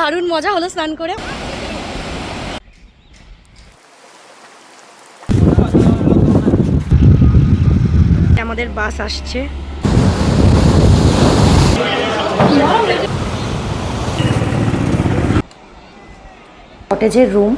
দারুণ মজা হলো স্নান করে। আমাদের বাস আসছে। কটেজের রুম।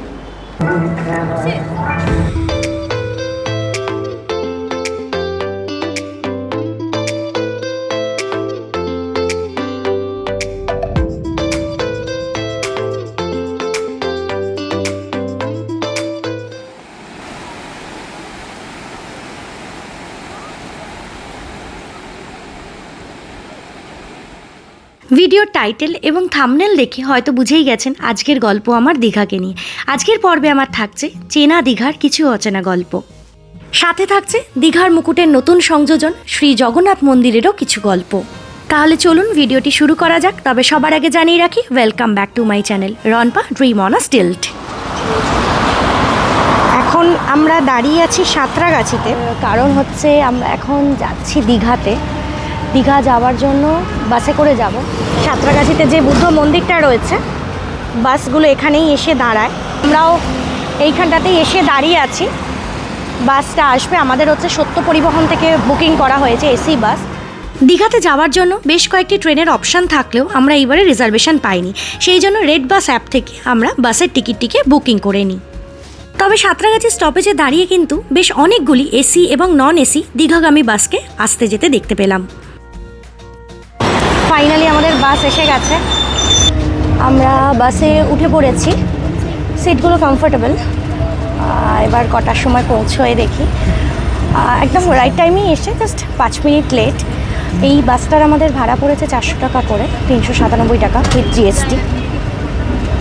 ভিডিওর টাইটেল এবং থামনেল দেখে হয়তো বুঝেই গেছেন আজকের গল্প আমার দীঘাকে নিয়ে। আজকের পর্বে আমার থাকছে চেনা দীঘার কিছু অচেনা গল্প। সাথে থাকছে দীঘার মুকুটের নতুন সংযোজন শ্রী জগন্নাথ মন্দিরেরও কিছু গল্প। তাহলে চলুন ভিডিওটি শুরু করা যাক, তবে সবার আগে জানিয়ে রাখি welcome back to my channel Ronpa dream on stilt এখন আমরা দাঁড়িয়ে আছি সাঁতরাগাছিতে, কারণ হচ্ছে আমরা এখন যাচ্ছি দীঘাতে। দীঘা যাওয়ার জন্য বাসে করে যাব। সাঁতরাগাছিতে যে বুদ্ধ মন্দিরটা রয়েছে, বাসগুলো এখানেই এসে দাঁড়ায়। আমরাও এইখানটাতেই এসে দাঁড়িয়ে আছি। বাসটা আসবে আমাদের হচ্ছে সত্য পরিবহন থেকে বুকিং করা হয়েছে এসি, বাস। দীঘাতে যাওয়ার জন্য বেশ কয়েকটি ট্রেনের অপশান থাকলেও আমরা এইবারে রিজার্ভেশন পাইনি। সেই জন্য রেড বাস অ্যাপ থেকে আমরা বাসের টিকিটটিকে বুকিং করে নিই। তবে সাঁতরাগাছি স্টপেজে দাঁড়িয়ে কিন্তু বেশ অনেকগুলি এসি এবং নন এসি দীঘাগামী বাসকে আসতে যেতে দেখতে পেলাম। ফাইনালি আমাদের বাস এসে গেছে। আমরা বাসে উঠে পড়েছি। সিটগুলো কমফোর্টেবল এবার কটার সময় পৌঁছয়ে দেখি। একদম রাইট টাইমেই এসে জাস্ট পাঁচ মিনিট লেট এই বাসটার আমাদের ভাড়া পড়েছে চারশো টাকা করে, তিনশো সাতানব্বই টাকা উইথ জিএসটি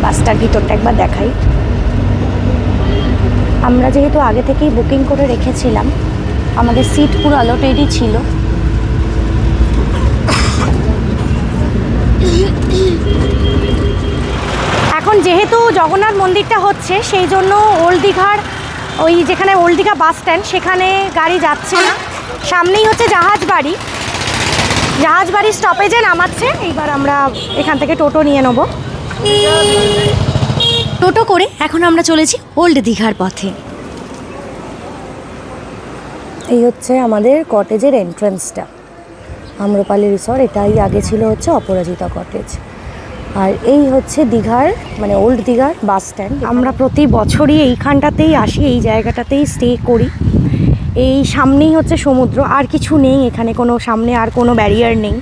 বাসটার ভিতরটা একবার দেখাই। আমরা যেহেতু আগে থেকেই বুকিং করে রেখেছিলাম, আমাদের সিট পুরো অলোটেডই ছিল। এখন যেহেতু জগন্নাথ মন্দিরটা হচ্ছে, সেই জন্য ওল্ড দীঘার ওই যেখানে ওল্ড দীঘা বাস স্ট্যান্ড সেখানে গাড়ি যাচ্ছে না। সামনেই হচ্ছে জাহাজ বাড়ি। জাহাজ বাড়ি স্টপেজে নামাচ্ছে। এইবার আমরা এখান থেকে টোটো নিয়ে নেব। টোটো করে এখন আমরা চলেছি ওল্ড দীঘার পথে। এই হচ্ছে আমাদের কটেজের এন্ট্রান্সটা আম্রপালি রিসর্ট এটাই আগে ছিল হচ্ছে অপরাজিতা কটেজ আর এই হচ্ছে দীঘার মানে ওল্ড দীঘার বাস স্ট্যান্ড। আমরা প্রতি বছরই এইখানটাতেই আসি, এই জায়গাটাতেই স্টে করি। এই সামনেই হচ্ছে সমুদ্র, আর কিছু নেই এখানে, কোনো সামনে আর কোনো ব্যারিয়ার নেই।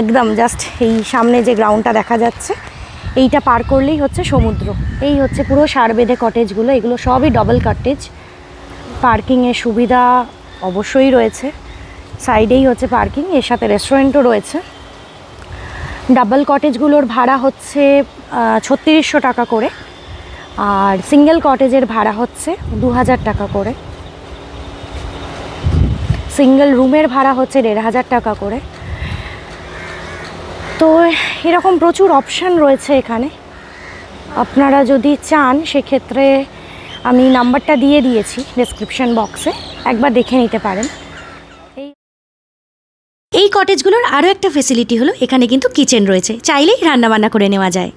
একদম জাস্ট এই সামনে যে গ্রাউন্ডটা দেখা যাচ্ছে, এইটা পার করলেই হচ্ছে সমুদ্র। এই হচ্ছে পুরো সার বেঁধে কটেজগুলো এগুলো সবই ডবল কটেজ পার্কিংয়ের সুবিধা অবশ্যই রয়েছে। সাইডেই হচ্ছে পার্কিং এর সাথে রেস্টুরেন্টও রয়েছে। ডাবল কটেজগুলোর ভাড়া হচ্ছে ছত্রিশশো টাকা করে। আর সিঙ্গেল কটেজের ভাড়া হচ্ছে দু হাজার টাকা করে। সিঙ্গেল রুমের ভাড়া হচ্ছে দেড় হাজার টাকা করে। তো এরকম প্রচুর অপশান রয়েছে এখানে। আপনারা যদি চান, সেক্ষেত্রে আমি নাম্বারটা দিয়ে দিয়েছি ডেসক্রিপশন বক্সে একবার দেখে নিতে পারেন। এই কটেজগুলোর আরও একটা ফেসিলিটি হলো, এখানে কিন্তু কিচেন রয়েছে। চাইলেই রান্নাবান্না করে নেওয়া যায়।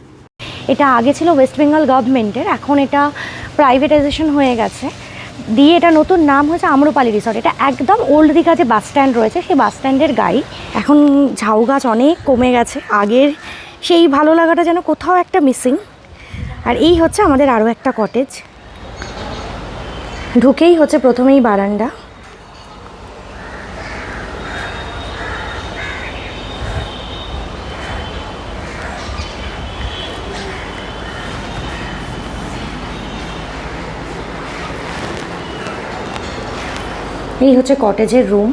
এটা আগে ছিল ওয়েস্ট বেঙ্গল গভর্নমেন্টের এখন এটা প্রাইভেটাইজেশন হয়ে গেছে। দিয়ে এটা নতুন নাম হয়েছে আম্রপালি রিসর্ট এটা একদম ওল্ড দীঘা যে বাস স্ট্যান্ড রয়েছে, সেই বাস স্ট্যান্ডের গাড়ি। এখন ঝাউ গাছ অনেক কমে গেছে। আগের সেই ভালো লাগাটা যেন কোথাও একটা মিসিং আর এই হচ্ছে আমাদের আরও একটা কটেজ ঢুকেই হচ্ছে প্রথমেই বারান্দা। এই হচ্ছে কটেজের রুম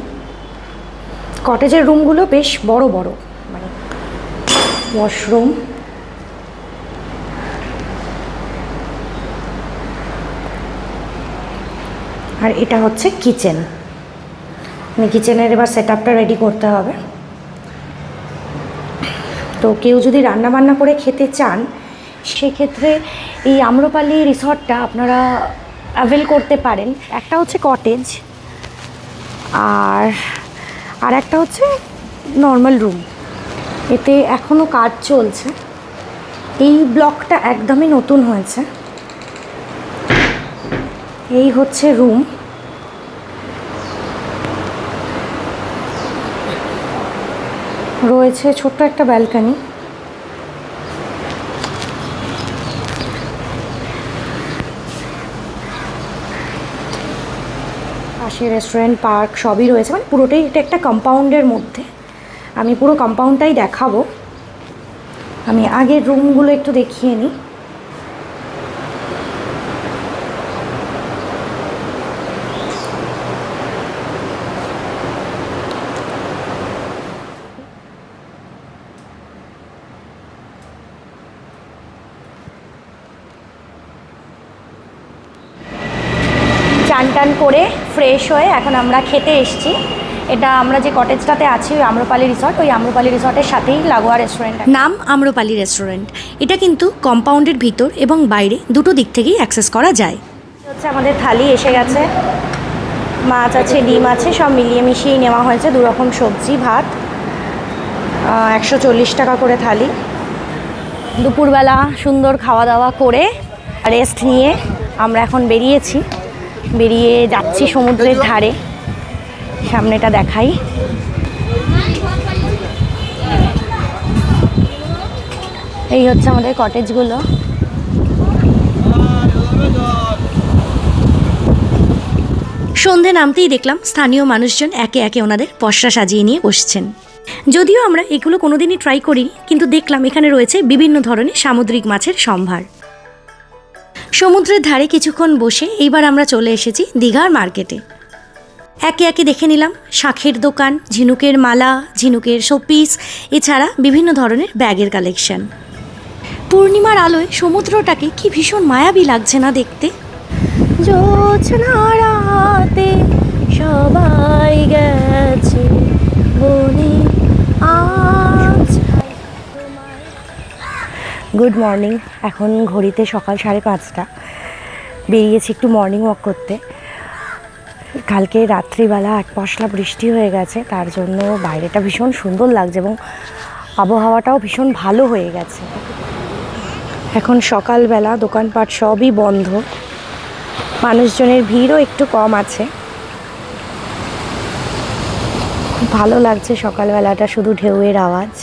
কটেজের রুমগুলো বেশ বড় বড় মানে ওয়াশরুম আর এটা হচ্ছে কিচেন মানে কিচেনের এবার সেট আপটা রেডি করতে হবে। তো কেউ যদি রান্না বান্না করে খেতে চান, সেক্ষেত্রে এই আম্রপালি রিসর্টটা আপনারা অ্যাভেল করতে পারেন। একটা হচ্ছে কটেজ আর আর একটা হচ্ছে নর্মাল রুম এতে এখনও কাজ চলছে। এই ব্লকটা একদমই নতুন হয়েছে। এই হচ্ছে রুম রয়েছে ছোট্ট একটা ব্যালকানি পাশে রেস্টুরেন্ট পার্ক সবই রয়েছে। মানে পুরোটাই এটা একটা কম্পাউন্ডের মধ্যে। আমি পুরো কম্পাউন্ডটাই দেখাবো। আমি আগের রুমগুলো একটু দেখিয়ে নিই চান টান করে ফ্রেশ হয়ে এখন আমরা খেতে এসেছি। এটা আমরা যে কটেজটাতে আছি ওই আম্রপালি রিসর্ট ওই আম্রপালি রিসর্টের সাথেই লাগোয়া রেস্টুরেন্ট নাম আম্রপালি রেস্টুরেন্ট এটা কিন্তু কম্পাউন্ডের ভিতর এবং বাইরে দুটো দিক থেকেই অ্যাক্সেস করা যায়। হচ্ছে আমাদের থালি এসে গেছে। মাছ আছে ডিম আছে সব মিলিয়ে মিশিয়েই নেওয়া হয়েছে। দুরকম সবজি ভাত একশো চল্লিশ টাকা করে থালি। দুপুরবেলা সুন্দর খাওয়া দাওয়া করে রেস্ট নিয়ে আমরা এখন বেরিয়েছি। বেরিয়ে যাচ্ছি সমুদ্রের ধারে। সামনেটা দেখাই। এই হচ্ছে আমাদের কটেজগুলো সন্ধে নামতেই দেখলাম স্থানীয় মানুষজন একে একে ওনাদের পসরা সাজিয়ে নিয়ে বসছেন। যদিও আমরা এগুলো কোনোদিনই ট্রাই করিনি, কিন্তু দেখলাম এখানে রয়েছে বিভিন্ন ধরনের সামুদ্রিক মাছের সম্ভার। সমুদ্রের ধারে কিছুক্ষণ বসে এইবার আমরা চলে এসেছি দীঘার মার্কেটে। একে একে দেখে নিলাম শাঁখের দোকান, ঝিনুকের মালা, ঝিনুকের শোপিস এছাড়া বিভিন্ন ধরনের ব্যাগের কালেকশন পূর্ণিমার আলোয় সমুদ্রটাকে কি ভীষণ মায়াবী লাগছে না দেখতে? সবাই গুড মর্নিং। এখন ঘড়িতে সকাল সাড়ে পাঁচটা। বেরিয়েছি একটু মর্নিং ওয়াক করতে। কালকে রাত্রিবেলা এক পশলা বৃষ্টি হয়ে গেছে, তার জন্য বাইরেটা ভীষণ সুন্দর লাগছে এবং আবহাওয়াটাও ভীষণ ভালো হয়ে গেছে। এখন সকালবেলা দোকানপাট সবই বন্ধ। মানুষজনের ভিড়ও একটু কম আছে। ভালো লাগছে সকালবেলাটা, শুধু ঢেউয়ের আওয়াজ।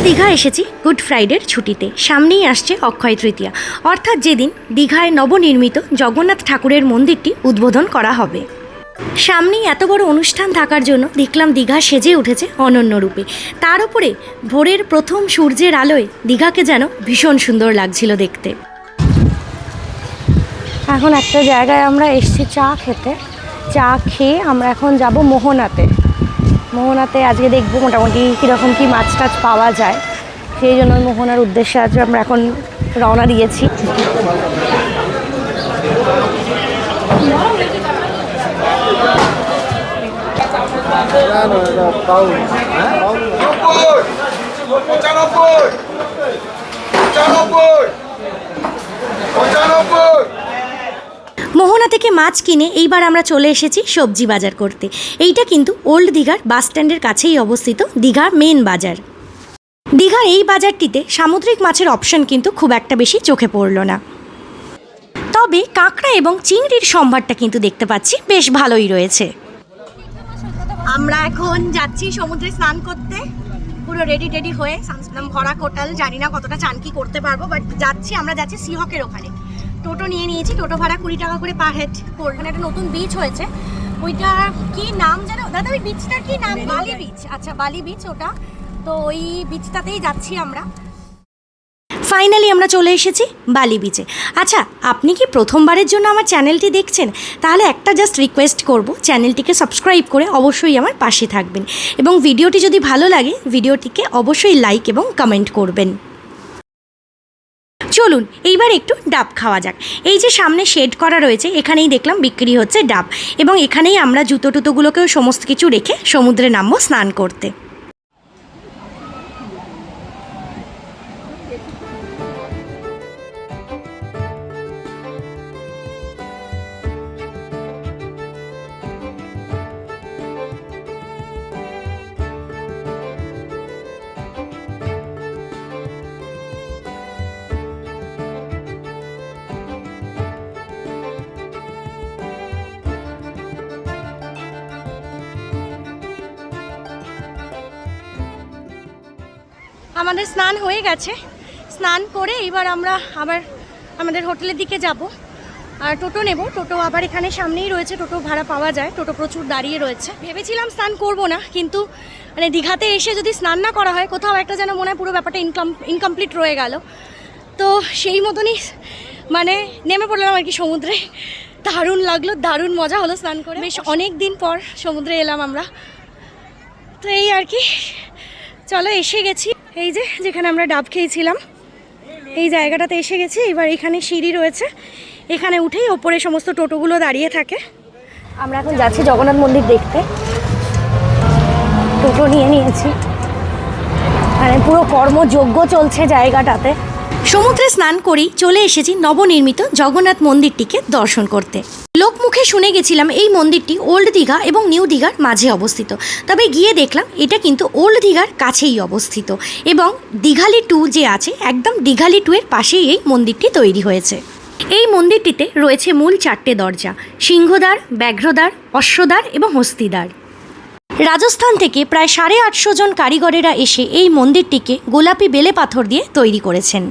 আমরা দীঘা এসেছি গুড ফ্রাইডের ছুটিতে। সামনেই আসছে অক্ষয় তৃতীয়া। অর্থাৎ যেদিন দীঘায় নবনির্মিত জগন্নাথ ঠাকুরের মন্দিরটি উদ্বোধন করা হবে। সামনেই এত বড় অনুষ্ঠান থাকার জন্য দেখলাম দীঘা সেজে উঠেছে অনন্য রূপে। তার উপরে ভোরের প্রথম সূর্যের আলোয় দীঘাকে যেন ভীষণ সুন্দর লাগছিল দেখতে। এখন একটা জায়গায় আমরা এসছি চা খেতে। চা খেয়ে আমরা এখন যাব মোহনাতে। মোহনাতে আজকে দেখব মোটামুটি কীরকম কী মাছ টাছ পাওয়া যায়। সেই জন্য মোহনার উদ্দেশ্যে আজ আমরা এখন রওনা দিয়েছি। পঁচানব্বই পঁচানব্বই পঁচানব্বই। মোহনা থেকে মাছ কিনে এইবার আমরা চলে এসেছি সবজি বাজার করতে। এইটা কিন্তু ওল্ড দীঘার বাস স্ট্যান্ডের কাছেই অবস্থিত দীঘার মেন বাজার। দীঘার এই বাজারটিতে সামুদ্রিক মাছের অপশন কিন্তু খুব একটা বেশি চোখে পড়ল না। তবে কাঁকড়া এবং চিংড়ির সম্ভারটা কিন্তু দেখতে পাচ্ছি বেশ ভালোই রয়েছে। আমরা এখন যাচ্ছি সমুদ্রে স্নান করতে। পুরো রেডি টেডি হয়ে ভরা কোটাল। জানি না কতটা চানকি করতে পারব বাট যাচ্ছি, আমরা যাচ্ছি সিহকের ওখানে। টোটো নিয়ে নিয়েছি টোটো ভাড়া কুড়ি টাকা করে পার হেড ওখানে একটা নতুন বিচ হয়েছে। ওইটা কি নাম জানো দাদা ওই বিচটার কি নাম? বালি বিচ আচ্ছা বালি বিচ ওটা। তো ওই বিচটাতেই যাচ্ছি আমরা। ফাইনালি আমরা চলে এসেছি বালি বিচে আচ্ছা আপনি কি প্রথমবারের জন্য আমার চ্যানেলটি দেখছেন? তাহলে একটা জাস্ট রিকোয়েস্ট করব চ্যানেলটিকে সাবস্ক্রাইব করে অবশ্যই আমার পাশে থাকবেন। এবং ভিডিওটি যদি ভালো লাগে ভিডিওটিকে অবশ্যই লাইক এবং কমেন্ট করবেন। চলুন, এইবার একটু ডাব খাওয়া যাক। এই যে সামনে শেড করা রয়েছে, এখানেই দেখলাম বিক্রি হচ্ছে ডাব। এবং এখানেই আমরা জুতো টুতোগুলোকেও সমস্ত কিছু রেখে সমুদ্রে নামবো স্নান করতে। আমাদের স্নান হয়ে গেছে। স্নান করে এবার আমরা আবার আমাদের হোটেলের দিকে যাব। আর টোটো নেব। টোটো আবার এখানে সামনেই রয়েছে। টোটো ভাড়া পাওয়া যায়। টোটো প্রচুর দাঁড়িয়ে রয়েছে। ভেবেছিলাম স্নান করব না, কিন্তু মানে দীঘাতে এসে যদি স্নান না করা হয়, কোথাও একটা যেন মনে হয় পুরো ব্যাপারটা ইনকাম ইনকমপ্লিট রয়ে গেল। তো সেই মতনই মানে নেমে পড়লাম আর কি সমুদ্রে। দারুণ লাগল, দারুণ মজা হলো স্নান করে। বেশ অনেক দিন পর সমুদ্রে এলাম আমরা। তো এই আর কি। চলো, এসে গেছি। এই যে, যেখানে আমরা ডাব খেয়েছিলাম, এই জায়গাটাতে এসে গেছি। এবার এখানে সিঁড়ি রয়েছে। এখানে উঠেই ওপরে সমস্ত টোটোগুলো দাঁড়িয়ে থাকে। আমরা এখন যাচ্ছি জগন্নাথ মন্দির দেখতে। টোটো নিয়ে নিয়েছি। মানে পুরো কর্মযজ্ঞ চলছে জায়গাটাতে। সমুদ্রে স্নান করেই চলে এসেছি নবনির্মিত জগন্নাথ মন্দিরটিকে দর্শন করতে। লোকমুখে শুনে গেছিলাম এই মন্দিরটি ওল্ড দীঘা এবং নিউ দীঘার মাঝে অবস্থিত। তবে গিয়ে দেখলাম এটা কিন্তু ওল্ড দীঘার কাছেই অবস্থিত এবং দীঘালি টু যে আছে, একদম দীঘালি টু এর পাশেই এই মন্দিরটি তৈরি হয়েছে। এই মন্দিরটিতে রয়েছে মূল চারটে দরজা, সিংহদ্বার, ব্যাঘ্রদ্বার, অশ্বদ্বার এবং হস্তিদ্বার। রাজস্থান থেকে প্রায় সাড়ে আটশো জন কারিগরেরা এসে এই মন্দিরটিকে গোলাপি বেলে পাথর দিয়ে তৈরি করেছেন।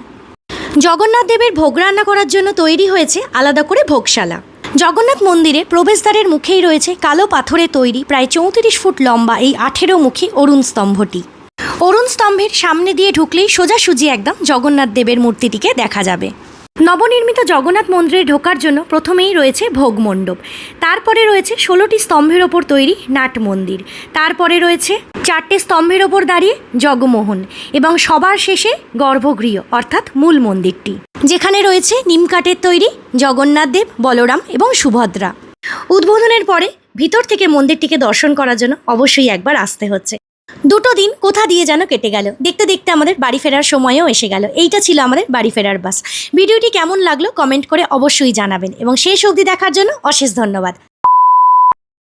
জগন্নাথ দেবের ভোগ রান্না করার জন্য তৈরি হয়েছে আলাদা করে ভোগশালা। জগন্নাথ মন্দিরে প্রবেশদ্বারের মুখেই রয়েছে কালো পাথরে তৈরি, প্রায় চৌত্রিশ ফুট লম্বা এই আঠেরো মুখী অরুণ স্তম্ভটি। অরুণ স্তম্ভের সামনে দিয়ে ঢুকলেই সোজাসুজি একদম জগন্নাথ দেবের মূর্তিটিকে দেখা যাবে। নবনির্মিত জগন্নাথ মন্দিরে ঢোকার জন্য প্রথমেই রয়েছে ভোগ মণ্ডপ। তারপরে রয়েছে ষোলোটি স্তম্ভের ওপর তৈরি নাট মন্দির। তারপরে রয়েছে চারটে স্তম্ভের ওপর দাঁড়িয়ে জগমোহন এবং সবার শেষে গর্ভগৃহ, অর্থাৎ মূল মন্দিরটি। যেখানে রয়েছে নিমকাঠের তৈরি জগন্নাথ দেব, বলরাম এবং সুভদ্রা। উদ্বোধনের পরে ভিতর থেকে মন্দিরটিকে দর্শন করার জন্য অবশ্যই একবার আসতে হচ্ছে। দুটো দিন কোথা দিয়ে যেন কেটে গেল। দেখতে দেখতে আমাদের বাড়ি ফেরার সময়ও এসে গেল। এইটা ছিল আমাদের বাড়ি ফেরার বাস। ভিডিওটি কেমন লাগল কমেন্ট করে অবশ্যই জানাবেন। এবং শেষ অবধি দেখার জন্য অশেষ ধন্যবাদ।